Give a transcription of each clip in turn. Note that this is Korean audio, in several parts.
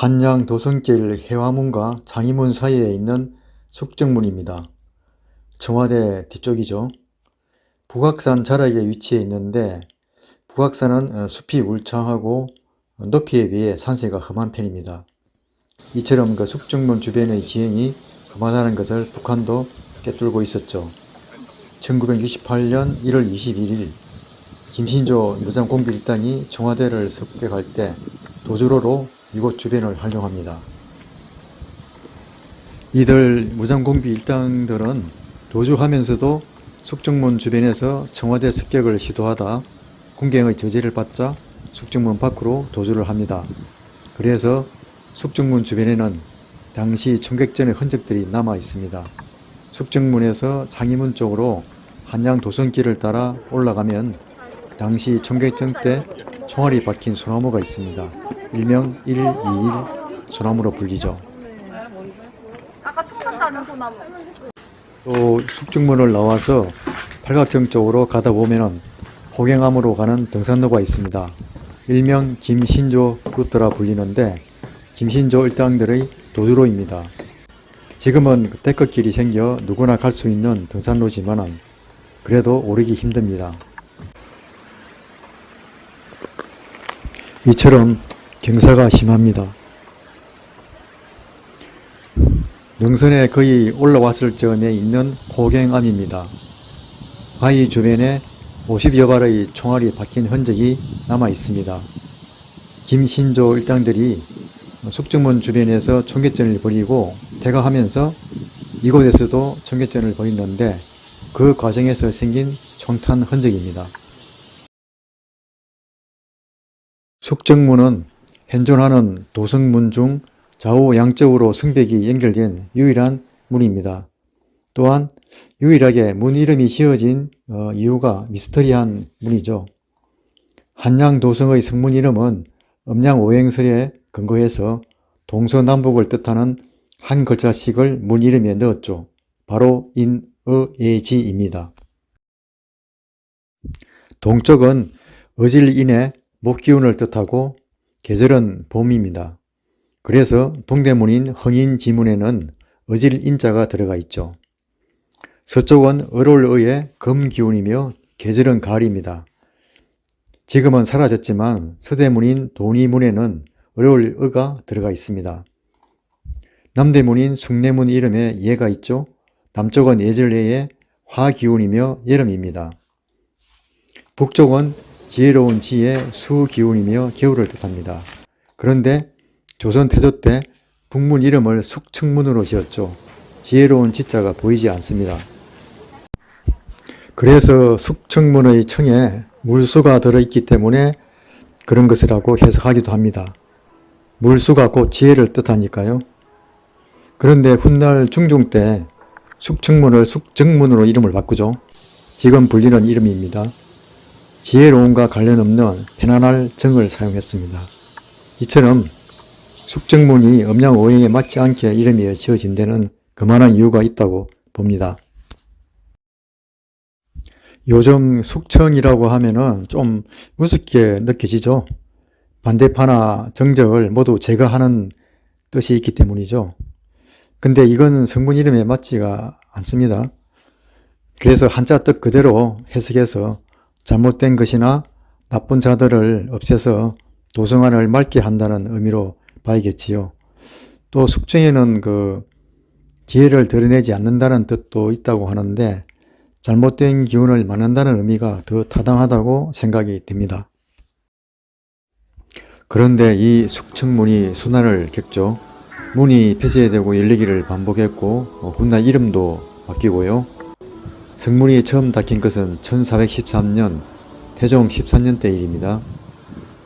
한양 도성길 해화문과 장희문 사이에 있는 숙정문입니다. 청와대 뒤쪽이죠. 북악산 자락에 위치해 있는데 북악산은 어, 숲이 울창하고 높이에 비해 산세가 험한 편입니다. 이처럼 그 숙정문 주변의 지형이 험하다는 것을 북한도 꿰뚫고 있었죠. 1968년 1월 21일 김신조 무장공비 일당이 청와대를 습격할 때 도주로로 이곳 주변을 활용합니다. 이들 무장공비 일당들은 도주하면서도 숙정문 주변에서 청와대 습격을 시도하다 군경의 저지를 받자 숙정문 밖으로 도주를 합니다. 그래서 숙정문 주변에는 당시 총격전의 흔적들이 남아 있습니다. 숙정문에서 장희문 쪽으로 한양 도성길을 따라 올라가면 당시 총격전 때 총알이 박힌 소나무가 있습니다. 일명 121 소나무로 불리죠. 아까 총 쏜다는 소나무. 또 숙중문을 나와서 팔각정 쪽으로 가다 보면은 호갱암으로 가는 등산로가 있습니다. 일명 김신조 루트라 불리는데 김신조 일당들의 도주로입니다. 지금은 데크길이 생겨 누구나 갈 수 있는 등산로지만은 그래도 오르기 힘듭니다. 이처럼 경사가 심합니다. 능선에 거의 올라왔을 즈음에 있는 호갱암입니다. 바위 주변에 50여 발의 총알이 박힌 흔적이 남아 있습니다. 김신조 일당들이 숙정문 주변에서 총격전을 벌이고 퇴각하면서 이곳에서도 총격전을 벌였는데 그 과정에서 생긴 총탄 흔적입니다. 숙정문은 현존하는 도성문 중 좌우 양쪽으로 성벽이 연결된 유일한 문입니다. 또한 유일하게 문 이름이 지어진 어, 이유가 미스터리한 문이죠. 한양 도성의 성문 이름은 음양 오행설에 근거해서 동서남북을 뜻하는 한 글자씩을 문 이름에 넣었죠. 바로 인의예지입니다. 동쪽은 어질인의 목기운을 뜻하고 계절은 봄입니다. 그래서 동대문인 흥인 지문에는 어질 인자가 들어가 있죠. 서쪽은 을월의의 금기운이며 계절은 가을입니다. 지금은 사라졌지만 서대문인 돈이문에는 을월의가 들어가 있습니다. 남대문인 숭례문 이름에 예가 있죠. 남쪽은 예절예의 화기운이며 여름입니다. 북쪽은 지혜로운 지의 수기운이며 겨울을 뜻합니다. 그런데 조선 태조 때 북문 이름을 숙청문으로 지었죠. 지혜로운 지자가 보이지 않습니다. 그래서 숙청문의 청에 물수가 들어있기 때문에 그런 것이라고 해석하기도 합니다. 물수가 곧 지혜를 뜻하니까요. 그런데 훗날 중종 때 숙청문을 숙정문으로 이름을 바꾸죠. 지금 불리는 이름입니다. 지혜로움과 관련 없는 편안할 정을 사용했습니다. 이처럼 숙정문이 음양 오행에 맞지 않게 이름이 지어진 데는 그만한 이유가 있다고 봅니다. 요즘 숙청이라고 하면은 좀 우습게 느껴지죠. 반대파나 정적을 모두 제거하는 뜻이 있기 때문이죠. 근데 이건 성분 이름에 맞지가 않습니다. 그래서 한자 뜻 그대로 해석해서 잘못된 것이나 나쁜 자들을 없애서 도성안을 맑게 한다는 의미로 봐야겠지요. 또 숙청에는 그 지혜를 드러내지 않는다는 뜻도 있다고 하는데 잘못된 기운을 막는다는 의미가 더 타당하다고 생각이 됩니다. 그런데 이 숙청문이 순환을 겪죠. 문이 폐쇄되고 열리기를 반복했고 어, 훗날 이름도 바뀌고요. 성문이 처음 닫힌 것은 1413년 태종 14년 때 일입니다.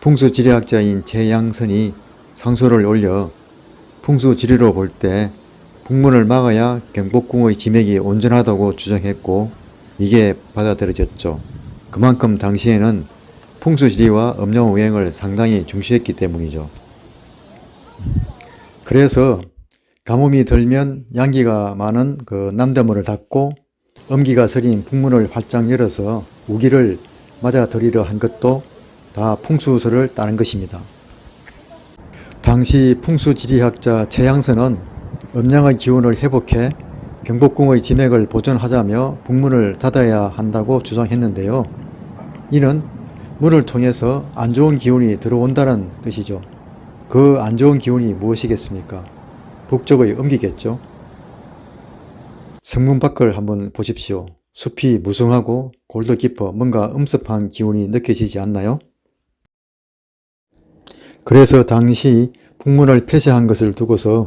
풍수 지리학자인 최양선이 상소를 올려 풍수 지리로 볼 때 북문을 막아야 경복궁의 지맥이 온전하다고 주장했고 이게 받아들여졌죠. 그만큼 당시에는 풍수 지리와 음양오행을 상당히 중시했기 때문이죠. 그래서 가뭄이 들면 양기가 많은 그 남대문을 닫고 음기가 서린 북문을 활짝 열어서 우기를 맞아들이려 한 것도 다 풍수설을 따는 것입니다. 당시 풍수지리학자 최양선은 음양의 기운을 회복해 경복궁의 지맥을 보존하자며 북문을 닫아야 한다고 주장했는데요. 이는 문을 통해서 안 좋은 기운이 들어온다는 뜻이죠. 그 안 좋은 기운이 무엇이겠습니까? 북쪽의 음기겠죠. 성문 밖을 한번 보십시오. 숲이 무성하고 골도 깊어 뭔가 음습한 기운이 느껴지지 않나요? 그래서 당시 북문을 폐쇄한 것을 두고서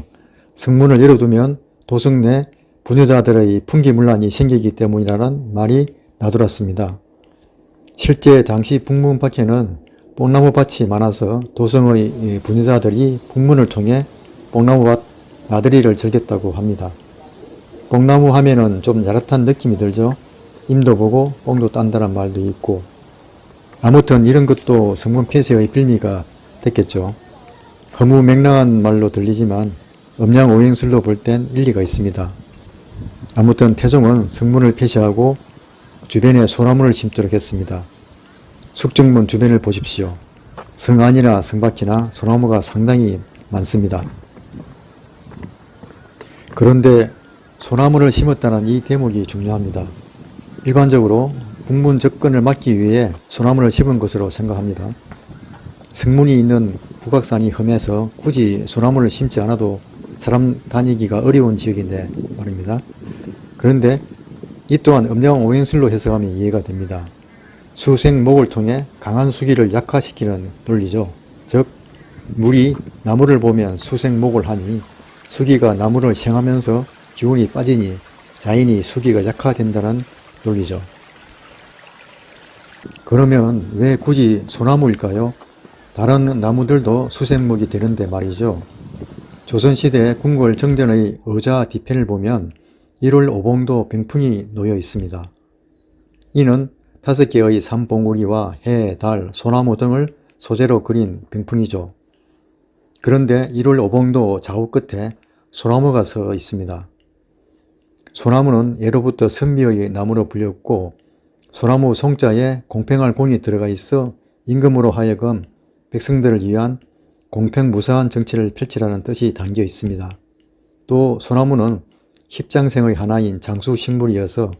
성문을 열어두면 도성 내 부녀자들의 풍기문란이 생기기 때문이라는 말이 나돌았습니다. 실제 당시 북문 밖에는 뽕나무 밭이 많아서 도성의 부녀자들이 북문을 통해 뽕나무 밭 나들이를 즐겼다고 합니다. 뽕나무 하면은 좀 야릇한 느낌이 들죠. 임도 보고 뽕도 딴다는 말도 있고 아무튼 이런 것도 성문 폐쇄의 빌미가 됐겠죠. 허무 맹랑한 말로 들리지만 음양 오행술로 볼 땐 일리가 있습니다. 아무튼 태종은 성문을 폐쇄하고 주변에 소나무를 심도록 했습니다. 숙정문 주변을 보십시오. 성 안이나 성 밖이나 소나무가 상당히 많습니다. 그런데 소나무를 심었다는 이 대목이 중요합니다. 일반적으로 북문 접근을 막기 위해 소나무를 심은 것으로 생각합니다. 성문이 있는 북악산이 험해서 굳이 소나무를 심지 않아도 사람 다니기가 어려운 지역인데 말입니다. 그런데 이 또한 음양 오행술로 해석하면 이해가 됩니다. 수생목을 통해 강한 수기를 약화시키는 논리죠. 즉 물이 나무를 보면 수생목을 하니 수기가 나무를 생하면서 기운이 빠지니 자인이 수기가 약화된다는 논리죠. 그러면 왜 굳이 소나무일까요? 다른 나무들도 수생목이 되는데 말이죠. 조선시대 궁궐 정전의 의자 뒤편을 보면 1월 오봉도 병풍이 놓여 있습니다. 이는 다섯 개의 삼봉우리와 해, 달, 소나무 등을 소재로 그린 병풍이죠. 그런데 1월 오봉도 좌우 끝에 소나무가 서 있습니다. 소나무는 예로부터 선비의 나무로 불렸고 소나무 송자에 공평할 공이 들어가 있어 임금으로 하여금 백성들을 위한 공평무사한 정치를 펼치라는 뜻이 담겨 있습니다. 또 소나무는 십장생의 하나인 장수식물이어서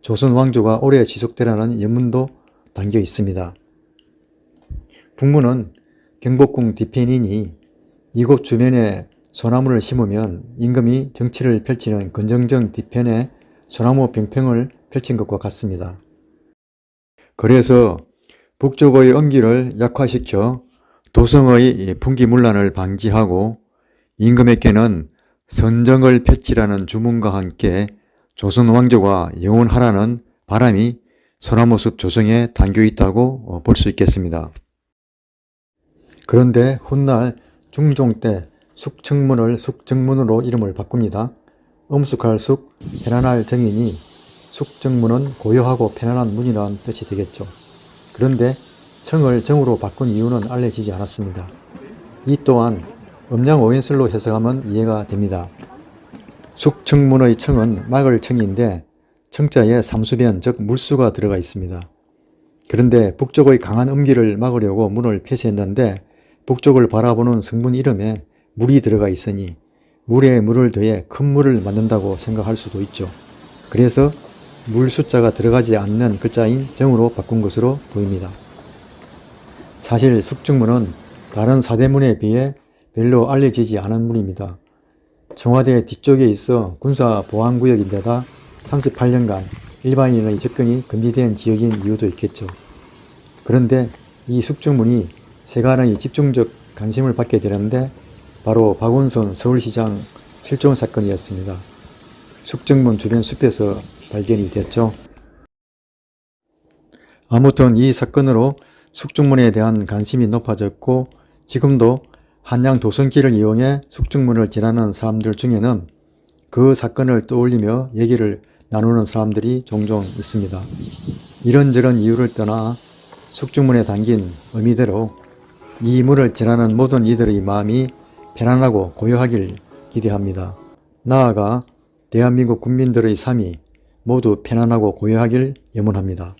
조선 왕조가 오래 지속되라는 예문도 담겨 있습니다. 북문은 경복궁 뒤편이니 이곳 주변에 소나무를 심으면 임금이 정치를 펼치는 건정정 뒤편에 소나무 병평을 펼친 것과 같습니다. 그래서 북쪽의 음기를 약화시켜 도성의 풍기문란을 방지하고 임금에게는 선정을 펼치라는 주문과 함께 조선 왕조가 영원하라는 바람이 소나무숲 조성에 담겨 있다고 볼 수 있겠습니다. 그런데 훗날 중종 때 숙청문을 숙정문으로 이름을 바꿉니다. 엄숙할 숙, 편안할 정이니 숙정문은 고요하고 편안한 문이라는 뜻이 되겠죠. 그런데 청을 정으로 바꾼 이유는 알려지지 않았습니다. 이 또한 음양 오인술로 해석하면 이해가 됩니다. 숙청문의 청은 막을 청인데 청자에 삼수변 즉 물수가 들어가 있습니다. 그런데 북쪽의 강한 음기를 막으려고 문을 폐쇄했는데 북쪽을 바라보는 성문 이름에 물이 들어가 있으니 물에 물을 더해 큰 물을 만든다고 생각할 수도 있죠. 그래서 물 숫자가 들어가지 않는 글자인 정으로 바꾼 것으로 보입니다. 사실 숙중문은 다른 사대문에 비해 별로 알려지지 않은 문입니다. 청와대 뒤쪽에 있어 군사 보안구역인데다 38년간 일반인의 접근이 금지된 지역인 이유도 있겠죠. 그런데 이 숙중문이 세간의 집중적 관심을 받게 되는데 바로 박원순 서울시장 실종 사건이었습니다. 숙정문 주변 숲에서 발견이 됐죠. 아무튼 이 사건으로 숙중문에 대한 관심이 높아졌고 지금도 한양 도성길을 이용해 숙중문을 지나는 사람들 중에는 그 사건을 떠올리며 얘기를 나누는 사람들이 종종 있습니다. 이런저런 이유를 떠나 숙중문에 담긴 의미대로 이 문을 지나는 모든 이들의 마음이 편안하고 고요하길 기대합니다. 나아가 대한민국 국민들의 삶이 모두 편안하고 고요하길 염원합니다.